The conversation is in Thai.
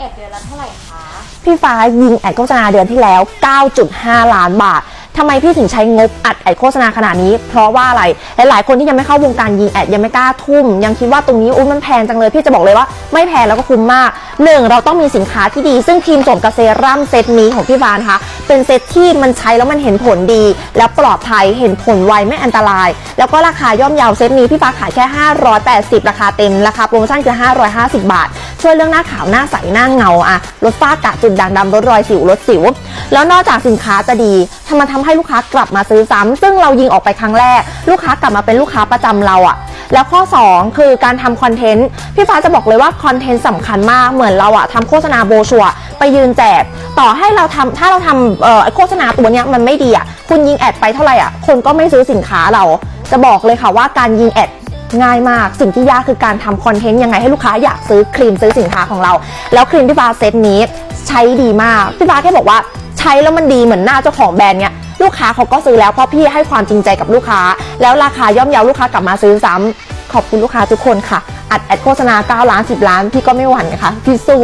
แอดเดือนละเท่าไหร่คะ พี่ฟ้ายิงแอดโฆษณาเดือนที่แล้ว 9.5 ล้านบาททำไมพี่ถึงใช้งบอัดแอดโฆษณาขนาดนี้ เพราะว่าอะไร หลายๆ คนที่ยังไม่เข้าวงการยิงแอดยังไม่กล้าทุ่ม ยังคิดว่าตรงนี้อุ้ยมันแพงจังเลย พี่จะบอกเลยว่าไม่แพงแล้วก็คุ้มมากหนึ่งเราต้องมีสินค้าที่ดี ซึ่งครีมโสมกับเซรั่มเซตนี้ของพี่ฟ้านะคะ เป็นเซตที่มันใช้แล้วมันเห็นผลดี และปลอดภัย เห็นผลไวไม่อันตราย แล้วก็ราคาย่อมเยาวเซตนี้พี่ฟ้าขายแค่ 580 ราคาเต็ม ราคาโปรโมชั่นคือ 550 บาท ช่วยเรื่องหน้าขาวหน้าใสหน้าเงาอะลดฝ้ากระจุดด่างดำลดรอยสิวลดสิว แล้วนอกจากสินค้าจะดีทำมาทำให้ลูกค้ากลับมาซื้อซ้ำซึ่งเรายิงออกไปครั้งแรก ลูกค้ากลับมาเป็นลูกค้าประจำเราอะแล้วข้อ 2 คือการทำคอนเทนต์ พี่ฟ้าจะบอกเลยว่าคอนเทนต์สำคัญมาก เหมือนเราอะทำโฆษณาโบชัวไปยืนแจก ต่อให้เราทำถ้าเราทำโฆษณาตัวเนี้ยมันไม่ดีอะคุณยิงแอดไปเท่าไหร่อะคนก็ไม่ซื้อสินค้าเรา จะบอกเลยค่ะว่าการยิงแอด ง่ายมาก สิ่งที่ยากคือการทำคอนเทนต์ยังไงให้ลูกค้าอยากซื้อครีมซื้อสินค้าของเรา แล้วครีมพี่ฟ้าเซตนี้ใช้ดีมากพี่ฟ้าแค่บอกว่าใช้แล้วมันดีเหมือนหน้าเจ้าของแบรนด์เนี้ยลูกค้าเขาก็ซื้อแล้วเพราะพี่ให้ความจริงใจกับลูกค้า แล้วราคาย่อมเยาลูกค้ากลับมาซื้อซ้ำขอบคุณลูกค้าทุกคนค่ะ อัดแอดโฆษณา 9 ล้าน 10 ล้าน พี่ก็ไม่หวั่นนะคะพี่สู้